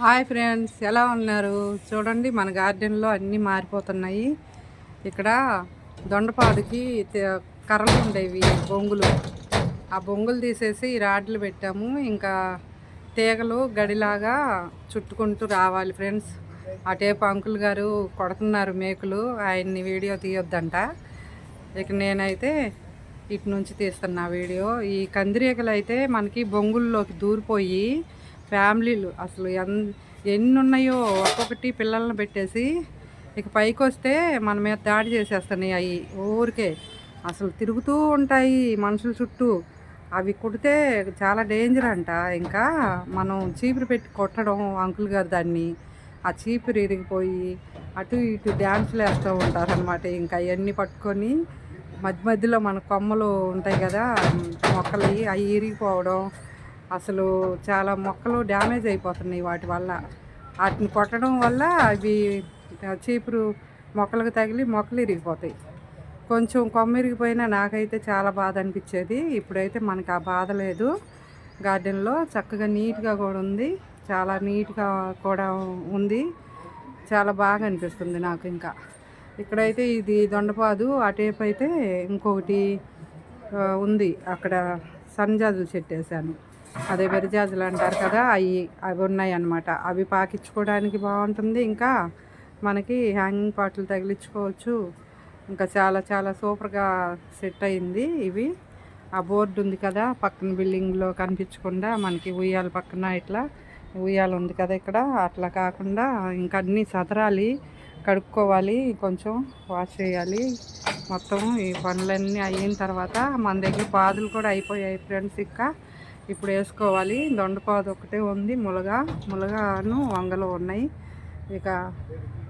Hi friends ఎలా ఉన్నారు? చూడండి మన గార్డెన్లో అన్నీ మారిపోతున్నాయి. ఇక్కడ దొండపాదుకి కర్రలు ఉండేవి బొంగులు. ఆ బొంగులు తీసేసి రాడ్లు పెట్టాము. ఇంకా తీగలు గడిలాగా చుట్టుకుంటూ రావాలి ఫ్రెండ్స్. ఆ టేపు అంకుల్ గారు కొడుతున్నారు మేకులు. ఆయన్ని వీడియో తీయొద్దంట. ఇక నేనైతే ఇటు నుంచి తీస్తున్నా వీడియో. ఈ కందిరీగలు అయితే మనకి బొంగుల్లోకి దూరిపోయి ఫ్యామిలీలు అసలు ఎన్ ఎన్ని ఉన్నాయో ఒక్కొక్కటి పిల్లల్ని పెట్టేసి ఇక పైకి వస్తే మన మీద దాడి చేసేస్తున్నాయి అవి ఊరికే. అసలు తిరుగుతూ ఉంటాయి మనుషుల చుట్టూ. అవి కుడితే చాలా డేంజర్ అంట. ఇంకా మనం చీపురు పెట్టి కొట్టడం అంకుల్ గారు దాన్ని. ఆ చీపురు ఇరిగిపోయి అటు ఇటు డ్యాన్సులు వేస్తూ ఉంటారు అనమాట ఇంకా అవన్నీ పట్టుకొని మధ్య మధ్యలో మన కొమ్మలు ఉంటాయి కదా మొక్కలు అవి ఇరిగిపోవడం అసలు చాలా మొక్కలు డ్యామేజ్ అయిపోతున్నాయి వాటి వల్ల. వాటిని కొట్టడం వల్ల అవి చీపురు మొక్కలకు తగిలి మొక్కలు ఇరిగిపోతాయి. కొంచెం కొమ్మ ఇరిగిపోయినా నాకైతే చాలా బాధ అనిపించేది. ఇప్పుడైతే మనకు ఆ బాధ లేదు. గార్డెన్లో చక్కగా నీట్గా కూడా ఉంది. చాలా నీట్గా కూడా ఉంది. చాలా బాగా అనిపిస్తుంది నాకు ఇంకా. ఇక్కడైతే ఇది దొండపాదు అటేపు అయితే ఇంకొకటి ఉంది. అక్కడ సన్జాజులు చెట్టేశాను అదే బెరిజాజులు అంటారు కదా అవి అవి ఉన్నాయి అన్నమాట అవి పాకించుకోవడానికి బాగుంటుంది. ఇంకా మనకి హ్యాంగింగ్ పాటలు తగిలించుకోవచ్చు. ఇంకా చాలా చాలా సూపర్గా సెట్ అయింది ఇవి. ఆ బోర్డు ఉంది కదా పక్కన బిల్డింగ్లో కనిపించకుండా మనకి ఉయ్యాల పక్కన ఇట్లా ఉయ్యాల ఉంది కదా ఇక్కడ. అట్లా కాకుండా ఇంకా అన్నీ సదరాలి కడుక్కోవాలి కొంచెం వాష్ చేయాలి. మొత్తం ఈ పనులన్నీ అయిన తర్వాత మన దగ్గర పాదులు కూడా అయిపోయాయి ఫ్రెండ్స్. ఇంకా ఇప్పుడు వేసుకోవాలి. దొండపాదు ఒకటే ఉంది ములగా. ములగాను వంగలు ఉన్నాయి. ఇక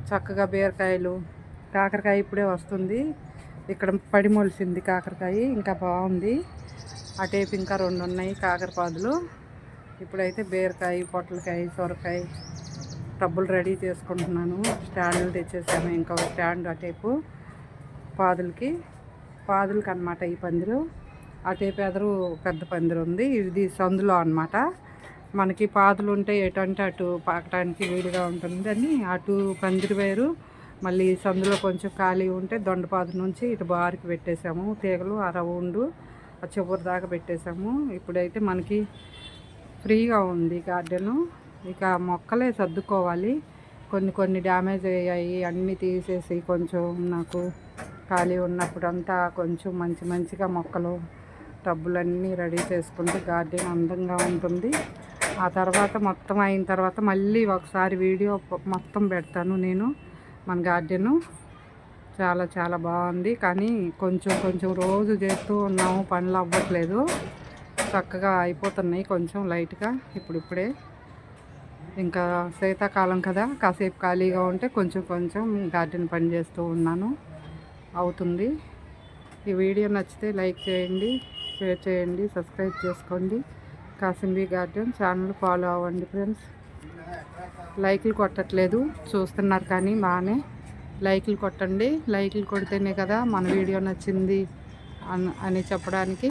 చక్కగా బీరకాయలు. కాకరకాయ ఇప్పుడే వస్తుంది. ఇక్కడ పడి మొలిసింది కాకరకాయ ఇంకా బాగుంది. అటేపు ఇంకా రెండు ఉన్నాయి కాకరపాదులు. ఇప్పుడైతే బీరకాయ పొట్లకాయ సొరకాయ టబ్బులు రెడీ చేసుకుంటున్నాను. స్టాండ్లు తెచ్చేసాను ఇంకా స్టాండ్ అటేపు పాదులకి పాదులకి అనమాట ఈ పందిరు. అటే ఎదురు పెద్ద పందిరు ఉంది. ఇది సందులో అనమాట మనకి పాదులు ఉంటే ఎటంటే అటు పాకటానికి వీలుగా ఉంటుంది అని అటు పందిరి వేరు. మళ్ళీ సందులో కొంచెం ఖాళీ ఉంటే దొండపాదు నుంచి ఇటు బారికి పెట్టేశాము తీగలు ఆ రౌండ్ ఆ చివరి దాకా పెట్టేశాము ఇప్పుడైతే మనకి ఫ్రీగా ఉంది గార్డెను. ఇక మొక్కలే సర్దుకోవాలి. కొన్ని కొన్ని డ్యామేజ్ అయ్యాయి. అన్నీ తీసేసి కొంచెం నాకు ఖాళీ ఉన్నప్పుడు అంతా కొంచెం మంచి మంచిగా మొక్కలు టబ్బులన్నీ రెడీ చేసుకుంటే గార్డెన్ అందంగా ఉంటుంది. ఆ తర్వాత మొత్తం అయిన తర్వాత మళ్ళీ ఒకసారి వీడియో మొత్తం పెడతాను నేను మన గార్డెను. చాలా చాలా బాగుంది. కానీ కొంచెం కొంచెం రోజు చేస్తూ ఉన్నాము పనులు అవ్వట్లేదు. చక్కగా అయిపోతున్నాయి కొంచెం లైట్గా ఇప్పుడిప్పుడే. ఇంకా శీతాకాలం కదా కాసేపు ఖాళీగా ఉంటే కొంచెం కొంచెం గార్డెన్ పని చేస్తూ ఉన్నాను. అవుతుంది. ఈ వీడియో నచ్చితే లైక్ చేయండి. షేర్ చేయండి సబ్స్క్రైబ్ చేసుకోండి. కాసింబీ గార్డెన్ ఛానల్ ఫాలో అవ్వండి ఫ్రెండ్స్. లైక్లు కొట్టట్లేదు చూస్తున్నారు కానీ బాగానే. లైక్లు కొట్టండి లైక్లు కొడితేనే కదా మన వీడియో నచ్చింది అని చెప్పడానికి.